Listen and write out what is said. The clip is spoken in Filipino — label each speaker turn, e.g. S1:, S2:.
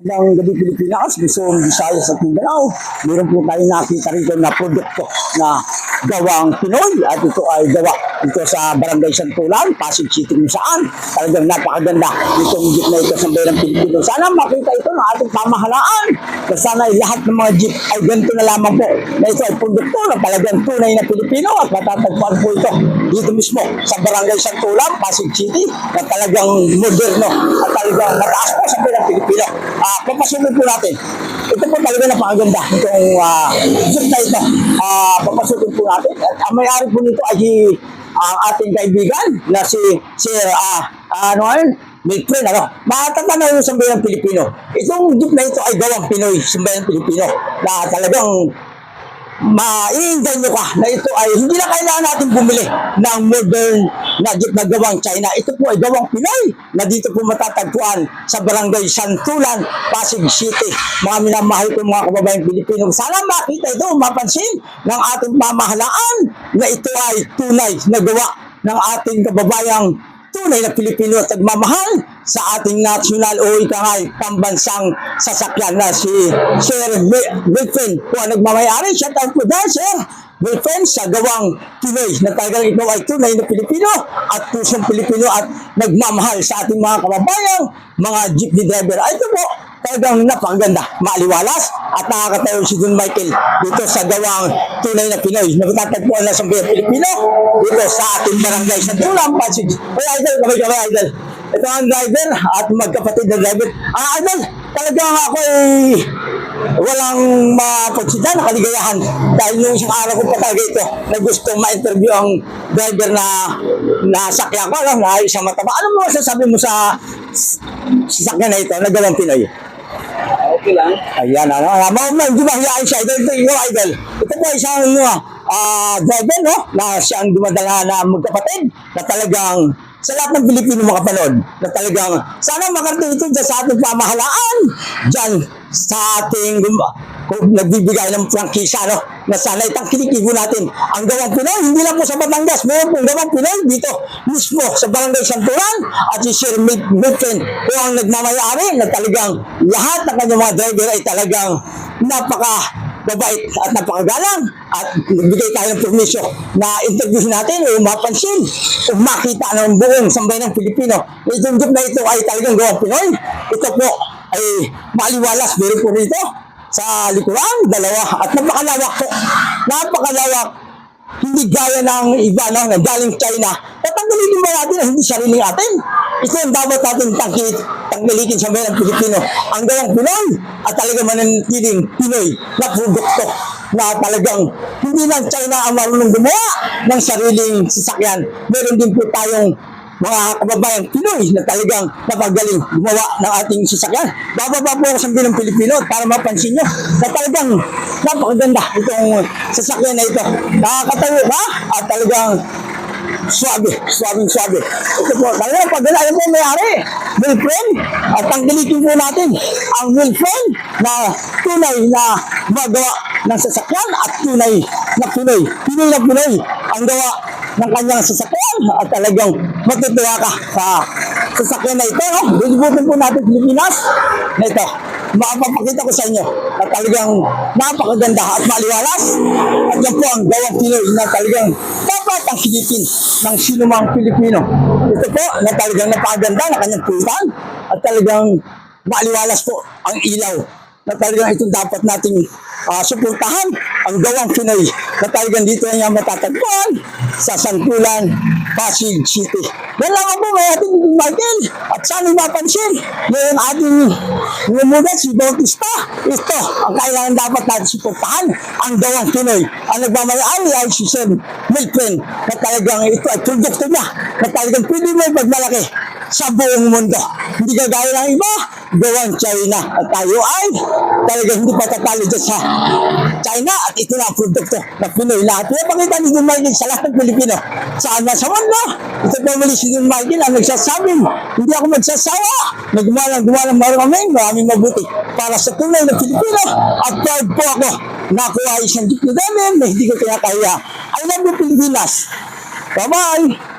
S1: ng gabi Pilipinas, Luzon, Visayas at Mindanao. Meron po tayo nakita rito na produkto na gawang Pinoy at ito ay gawa dito sa Barangay Santulan, Pasig City kung saan talagang napakaganda itong jeep na ito sa Bayang Pilipino. Sana makita ito ng ating pamahalaan na sana ay lahat ng mga jeep ay ganito na lamang po na ito ay produkto na talagang tunay na Pilipino at matatagpuan po ito dito mismo sa Barangay Santulan, Pasig City na talagang moderno talagang mataas po sa Bayang Pilipino. Ah, papasukin po natin. Ito po talaga napakaganda itong uh, jeep na ito. Ah, papasukin po natin. At ang may-ari po nito ay ang ating kaibigan na si Sir ah ano yun? Milfred, ano? Matatanaw yung sambayang Pilipino. Itong jeep na ito ay gawang Pinoy, sambayang Pilipino, na talagang ma-enjoy nyo ka na ito ay hindi na kailangan natin bumili ng modern na jeep na gawang China. Ito po ay gawang Pinoy na dito po matatagpuan sa barangay Santulan, Pasig City. Mga minamahal ko mga kababayan Pilipino. Sana makita ito, mapansin ng ating pamahalaan na ito ay tunay na gawa ng ating kababayang tunay na Pilipino at nagmamahal sa ating national o ika nga'y pambansang sasakyan na si Sir Wilfred po ang nagmamayari. Shout out po dyan, Sir Wilfred, sa gawang Pinoy na talagang ikaw ay tunay na Pilipino at pusong Pilipino at nagmamahal sa ating mga kababayang mga jeepney driver. Ay, ito po, talagang napakaganda, maaliwalas at nakakatayo si Don Michael dito sa gawang tunay na Pinoy na matatagpuan na sa mga Pilipino dito sa ating barangay sa Tulang, Pasig. Hey, idol, kami kami, idol. Ito ang driver at magkapatid na driver. Ah, idol, talagang ako ay walang mapagsida na kaligayahan dahil nung isang araw ko pa talaga ito na gustong ma-interview ang driver na nasakyan ko, alam na isang mataba. Ano mo sasabi mo sa sasakyan na ito na gawang Pinoy?
S2: Okay lang.
S1: Ayan, ano, ano, ano, hindi mahihain siya, idol, ito yung idol. Ito po isang, ano, ah, driver, no, na siyang dumadala na magkapatid, na talagang, sa lahat ng Pilipino makapanood, na talagang, sana makarating ito sa ating pamahalaan, dyan sa ating, nagbibigay ng prangkisa, no, na sana itang kinikibo natin. Ang gawang Pinoy, hindi lang po sa Batangas, meron pong gawang Pinoy dito, mismo sa Barangay Santuran, at si Sir Milton, po ang nagmamayari, na talagang lahat ng kanyang mga driver ay talagang napaka babait at napakagalang. At nagbigay tayo ng permisyo na interviewin natin o mapansin o makita ng buong sambayan ng Pilipino. Itong jeep na ito ay talagang gawang Pinoy. Ito po ay maliwalas, meron po rito sa likuran, dalawa at napakalawak po. Napakalawak hindi gaya ng iba no, na galing China. Tatanggalin ba natin na hindi sariling atin? Ito ang dapat natin tangkit, tanggalin sa mga Pilipino. Ang gawang Pinoy at talagang mananatiling Pinoy na produkto na talagang hindi lang China ang marunong gumawa ng sariling sasakyan. Meron din po tayong mga kababayan Pinoy na talagang napagaling gumawa ng ating sasakyan. Bababa po ako sa ng Pilipino para mapansin nyo na talagang napakaganda itong sasakyan na ito. Nakakatayo ba? At talagang swabe, swabing swabe. Ito po, talagang pagdala yan po may-ari. Wilfred, at tanggalikin po natin ang Wilfred na tunay na magawa ng sasakyan at tunay na Pinoy. Pinoy na Pinoy ang gawa ng kanyang sasakyan at talagang matutuwa ka sa sasakyan na ito. No? Po natin Pilipinas na ito. Makapapakita ko sa inyo na talagang napakaganda at maliwalas. At yan po ang gawang Pinoy na talagang dapat ang silipin ng sinumang Pilipino. Ito po na talagang napakaganda na kanyang puwitan at talagang maliwalas po ang ilaw na talagang itong dapat nating ah, suportahan ang gawang Pinoy na talagang dito niya matatagpuan sa Santulan, Pasig City. Yan lang po may ating Michael at sana mapansin yung ating lumugat si Bautista. Ito ang kailangan dapat natin suportahan ang gawang Pinoy. Ang nagmamayari ay si Sir Milton na talagang ito ay produkto niya na talagang pwede mo pagmalaki sa buong mundo. Hindi kagaya ng iba, gawang China. At tayo ay talagang hindi patatalo dyan sa China at ito na ang produkto na Pinoy lahat. Pinapakita ni Don sa lahat ng Pilipino. Saan na sa mundo? Ito po muli si Don Michael ang nagsasabing, hindi ako magsasawa. Nagmalang, gumalang maraming, maraming mabuti para sa tunay na Pilipino. At proud po ako na ako ay isang jeep na hindi ko kinakaya. I love you Pilipinas. Bye-bye!